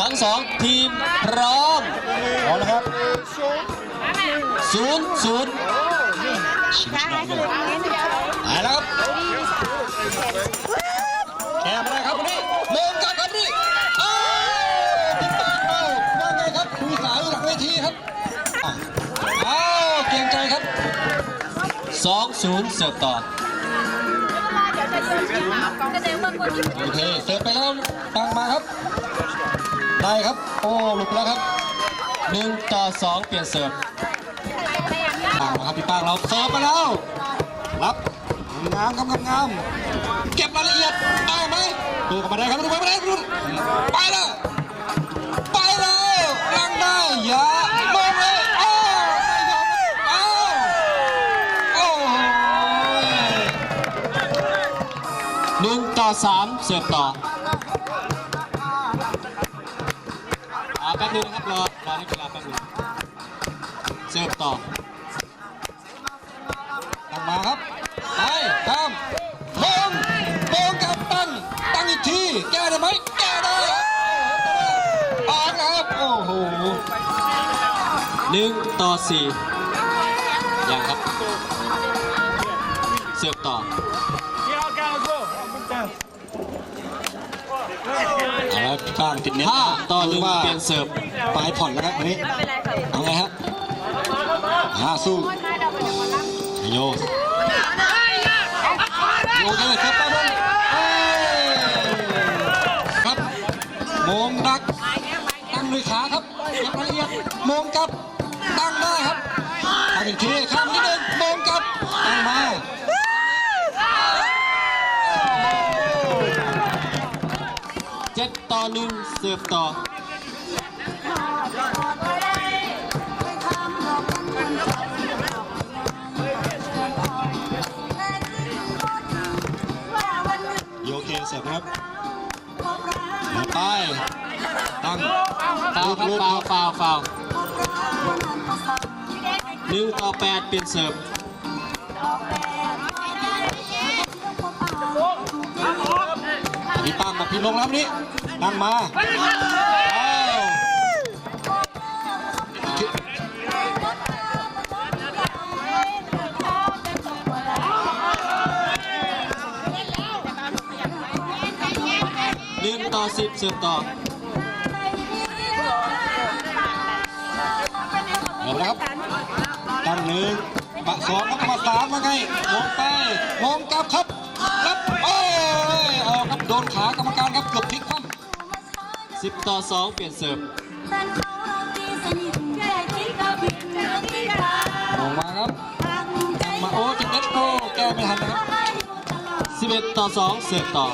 ทั้งสองทีมพร้อมเอาละครับศูนย์ศูนย์ชิงชนะเลิศเอาละครับแคมอะไรครับวันนี้มงกันครับนี่อ้าวพี่ปากเราว่าไงครับคุยสายหลังเวทีครับอ้าวเก่งใจครับสองศูนย์เสิร์ฟต่อแสดงว่าคนที่โอเคเสิร์ฟไปแล้วตังมาครับ ได้ครับ โอ้หลุดแล้วครับหนึ่งต่อสองเปลี่ยนเสิร์ฟปังมาครับพี่ปังเราเสิร์ฟไปแล้วรับงามครับงามงามเก็บรายละเอียดได้ไหมดูกลับมาได้ครับดูไปม่ได้ดูไปแล้วไปแล้วลังได้อย่ามองเลยอ้าวไม่ยอมอ้าวโอ้โหหนึ่งต่อสามเสิร์ฟต่อ ป๊บนึงนะครับรอรอให้เวลาแป๊บนึงเสิร์ฟต่อตั้งมาครับไปตามมงมงกับตั้งตั้งอีกทีแก้ได้ไหมแก้ได้ครับออกนะครับโอ้โหหนึ่งต่อสี่าละพี่ป้างติดเน็ตห้าต่อหนึ่งว่าเปลี่ยนเสิร์ฟปลายผ่อนแล้วครับวันนี้ไม่เป็นไรค่ะเอาไงฮะห้าสู้ได้เราไปอย่างนั้นโยโอเคครับป้าบอลเอ้ยครับมงดักตั้งด้วยขาครับเก็บรายละเอียดมงกับตั้งได้ครับตั้งอีกทีข้ามนิดนึงมงกับตั้งมา เจ็ดต่อหนึ่งเสิร์ฟต่อโยเคเสร็จครับมาไปตั้งฟาวครับฟาวฟาวฟาวหนึ่งต่อแปดเปลี่ยนเสิร์ฟ พี่ปักพี่ลงแล้ววันนี้ตั้งมาหนึ่งต่อสิบสิร์ฟต่อเดี๋ยวนะครับตั้งหนึ่งปะสองครับมาสามมาไงมองไปมองกลับครับ ขากรรมการครับเกือบพลิกคว่ำสิบต่อสองเปลี่ยนเสิร์ฟำมองมาครับ มาโอ้จิตเน็ตโก้แก้ไม่ทันนะครับสิบเอ็ดต่อสองเสิร์ฟต่อ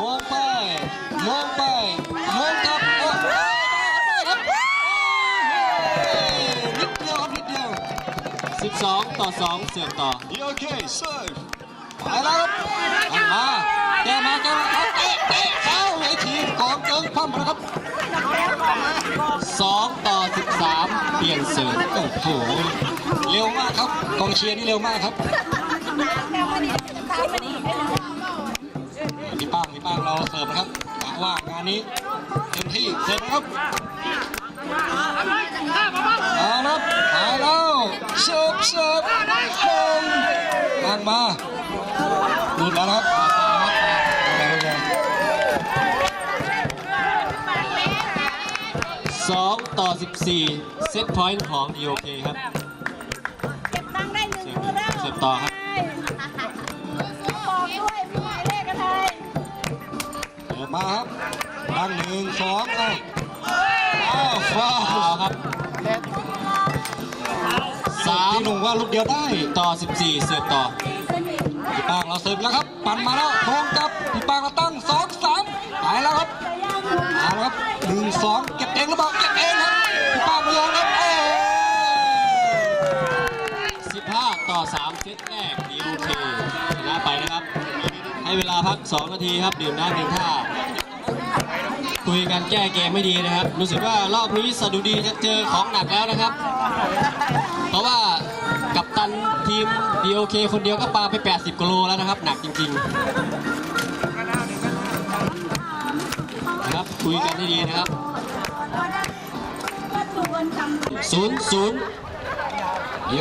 มองไปมองไปมองกลับโอ้ยได้ครับได้ครับนิดเดียวนิดเดียวสิบสองต่อสองเสิร์ฟต่อ โอเคเซิร์ฟไปแล้วครับทำมาแกมาแกมาเอาเตะเตะเข้าไอ้ทีมกองเกิงคว่ำนะครับสองต่อสิบสามเปลี่ยนเสิร์ฟโอ้โหเร็วมากครับกองเชียร์นี่เร็วมากครับพี่ป้างพี่ป้างเราเสิร์ฟนะครับกะว่างานนี้เต็มที่เสิร์ฟนะครับ 12 ต่อ 14 เซตพอยต์ของ EOK ครับ เก็บตังค์ได้หนึ่งมืแล้วเก็บต่อครับ บอกด้วยมีหมายเลขอะไรเปิดมาครับตั้งหนึ่งสองเอ้าอ้าวฟาวครับพี่หนุ่มว่าลูกเดียวได้ต่อ 14 เสิร์ต่อ สี่สนิท พี่ป้างเราเซฟแล้วครับ ปั่นมาแล้วโค้งกลับ หนึ่งสองเก็บเองหรือเปล่าเก็บเองครับพี่ปางไม่ยอมครับโอ้15ต่อ3เซตแรก DOK ชนะไปนะครับ ให้เวลาพัก2นาทีครับดื่มน้ำดื่มท่าคุยกันแก้เกมไม่ดีนะครับ รู้สึกว่ารอบนี้สะดุดีจะเจอของหนักแล้วนะครับ เพราะว่ากัปตันทีม DOK คนเดียวก็ปาไป 80กิโลแล้วนะครับ หนักจริง ๆ คุยกันให้ดีนะครับศูนย์ศูนย์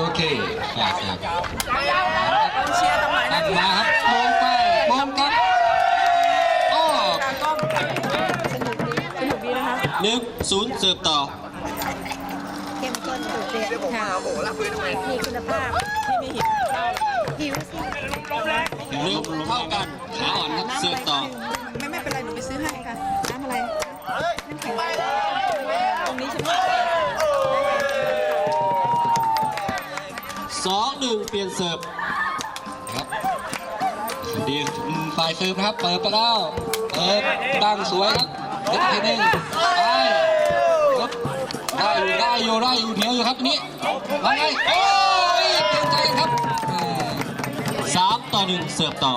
โอเคครับครับเชียร์ทำไมตันะดมาครับมองไปมองครับอ้อตากล้องสนุกดีสนุกดีนะคะหนึ่งศูนย์เสิร์ฟต่อเข้มข้นสุดเด็ดค่ะมีคุณภาพที่มีหิวหิวสิหนึ่งเท่ากันขาอ่อนครับเสิร์ฟต่อ น้ำแข็งตรงนี้ใช่ไหมสองหนึ่งเปลี่ยนเสิร์ฟครับดีฝ่ายเสิร์ฟครับ เปิดไปแล้วเปิดตั้งสวยครับเด็กทีหนึ่งไปครับได้อยู่ได้อยู่ได้อยู่เหนียวอยู่ครับนี้ว่าไงโอ้ยเปลี่นใจครับสามต่อหนึ่งเสิร์ฟต่อ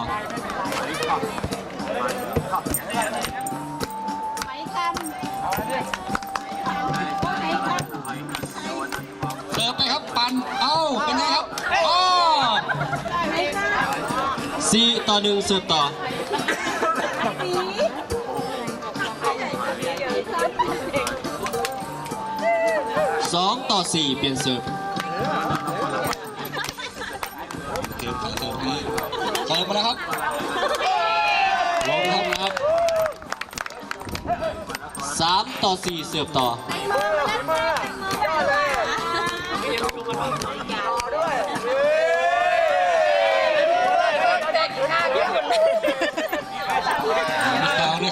ครับ ปันเอ้าเป็นไงครับอ้อไหมคำสี่ต่อหนึ่งเสิร์ฟต่อปีสองต่อสี่เปลี่ยนเสิร์ฟเสิร์ฟเสิร์ฟมาเสิร์ฟมาแล้วครับลงครับนะครับสามต่อสี่เสิร์ฟต่อมี เกาด้วย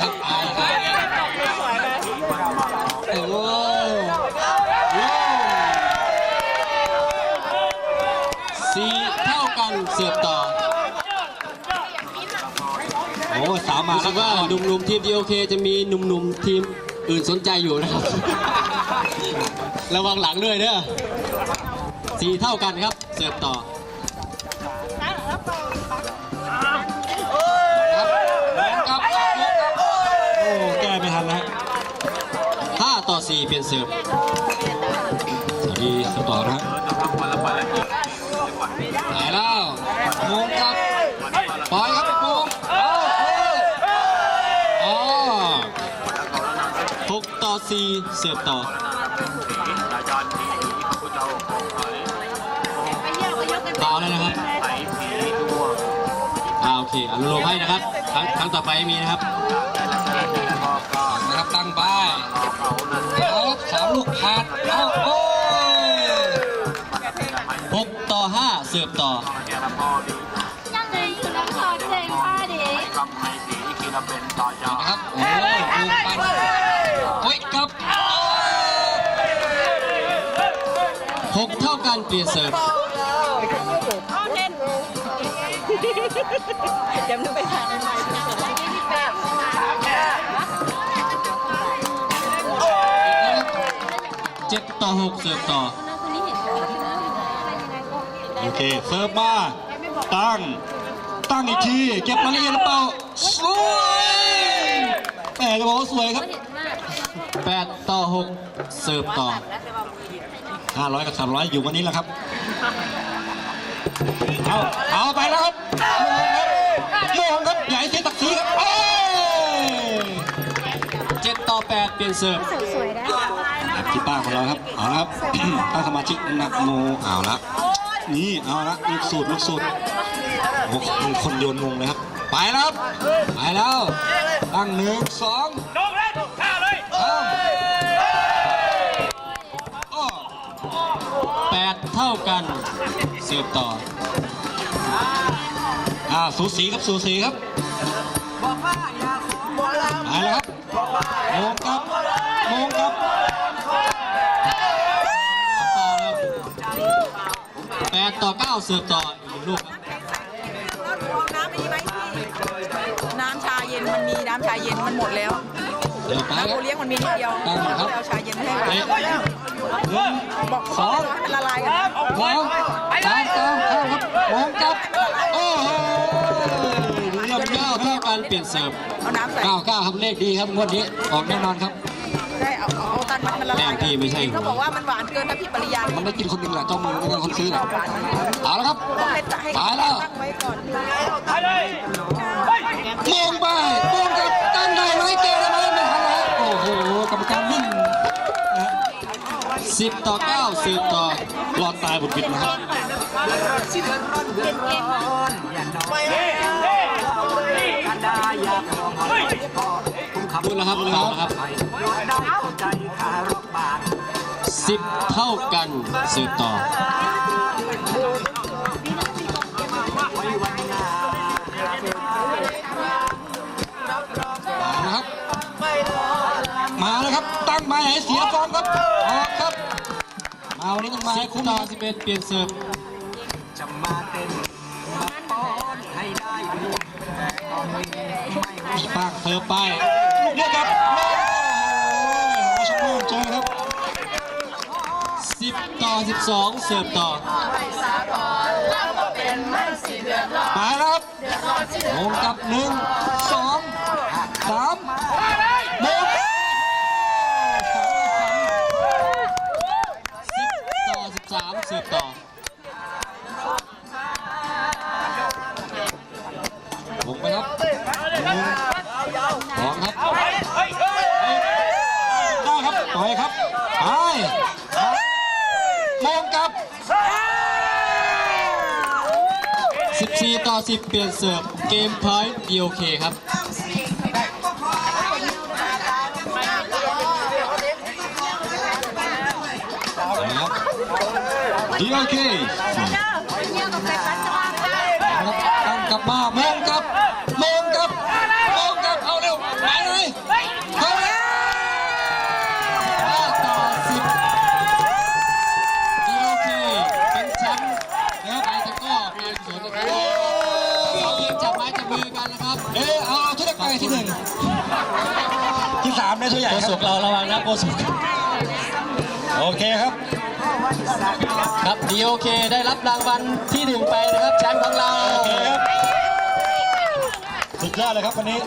ครับอายอายโอ้โหสี่เท่ากันเสิร์ฟต่อ โอ้สามมารู้สึกว่าหนุ่มๆทีมดีโอเคจะมีหนุ่มๆทีมอื่นสนใจอยู่นะครับ ระวังหลังด้วยเด้อ สี่เท่ากันครับ เสิร์ฟต่อครับโอ้แก้ไม่ทันแล้วห้าต่อสี่เปลี่ยนเสิร์ฟสวัสดีสต่อนะฮะหายแล้วโมงครับปล่อยครับโมงอ๋อหกต่อสี่เสิร์ฟต่อ ต่อเลยนะครับอ่าโอเคอนุโลมให้นะครับครั้งครั้งต่อไปมีนะครับนะครับตั้งไปเอาครับสามลูกผ่านเอาโอ้ยหกต่อห้าเสิร์ฟต่อยังไงคุณน้ำขอเจงผ้าดินะครับโอ้ยลูกปั้นโอ้ยกลับหกเท่ากันเปลี่ยนเสิร์ฟ จำนึกไปทางไหม่เจ็ดต่อหกเสิร์ฟต่อ โอเค เสิร์ฟมา ตั้ง ตั้งอีกที เก็บรายละเอียดหรือเปล่า สวยแหมจะบอกว่าสวยครับแปดต่อหกเสิร์ฟต่อ500กับ300อยู่วันนี้แหละครับ เอาเอาไปแล้วครับโยงครับใหญ่เสียตักสีครับเอ้ยเจ็ดต่อแปดเปลี่ยนเสิร์ฟสวยนะพี่ป้าของเราครับเอาละครับป้าสมาชิกนักโมเอาละนี่เอาละลูกสูตรลูกสูตรโอ้โหคนโยนงงเลยครับ ไปแล้วครับไปแล้วตั้งหนึ่งสอง ท่ากันเสิร์ฟต่ออ่าสูสีครับสูสีครับไปแล้วครับโมงครับโมงครับแปดต่อเก้าเสิร์ฟต่ออีกหนึ่งลูกครับน้ำมีไหมพี่น้ำชาเย็นมันมีน้ำชาเย็นมันหมดแล้วเสิร์ฟไปน้ำคโอรับเลี้ยงมันมีนิดเดียวตั้งครับเอาชาเย็นให้ไว้เตะหนึ่งบอก สองละลายกันสองสามต่อเข้าครับมองครับ โอ้โหเยี่ยมเก้าเท่ากันเปลี่ยนเสิร์ฟเอาน้ำใส่เก้าเก้าครับเลขดีครับงวดนี้ออกแน่นอนครับได้เอาเอาตันมันมันละลายแป้งพี่ไม่ใช่เขาบอกว่ามันหวานเกินนะพี่ปริยามันได้กินคนหนึ่งแหละเจ้ามือไม่ใช่คนซื้อหรอกเอาละครับตายแล้วตั้งไว้ก่อนมองไปมองได้ 10 ต่อ 9 สืบต่อรอดตายบุญกิจนะครับดูนะครับดูนะครับสิบเท่ากันสืบต่อมาแล้วครับ ตั้งมาให้เสียฟอร์มครับออกครับ มาวันนี้ต้องมาสิให้บคุ้มต่อนะครับสิบเอ็ดเปลี่ยนเสิร์ฟมีปากเสิร์ฟไปเรียกครับโอ้โหชมพู่เจอครับสิบต่อสิบสองเสิร์ฟต่อมาแล้วครับโมงกับหนึ่งสองสามง สิบต่อสิบสามสิร์ฟต่อลงไปครับหนึ่งสองครับได้ครับต่อยครับไปโมงกับสิบสี่ต่อสิบเปลี่ยนเสิร์ฟเกมพอยต์ดีโอเคครับ ดีโอเคนะครับตั้งกลับมาโมงกับโมงกับโมงกับเอาเร็วไปเลยเข้าเลยห้าต่อสิบดีโอเคเป็นแชมป์นะครับไอ้ตะกร้อการกุศลนะครับสองทีมจับไม้จับมือกันนะครับเอ๊ะเอาชุดไก่ที่หนึ่งที่สามในตัวใหญ่โคคศรับกเราระวังนะโคศกโอเคครับ ครับดีโอเคได้รับรางวัลที่หนึ่งไปนะครับแชมป์ของเราโอเคครับสุดยอดเลยครับวันนี้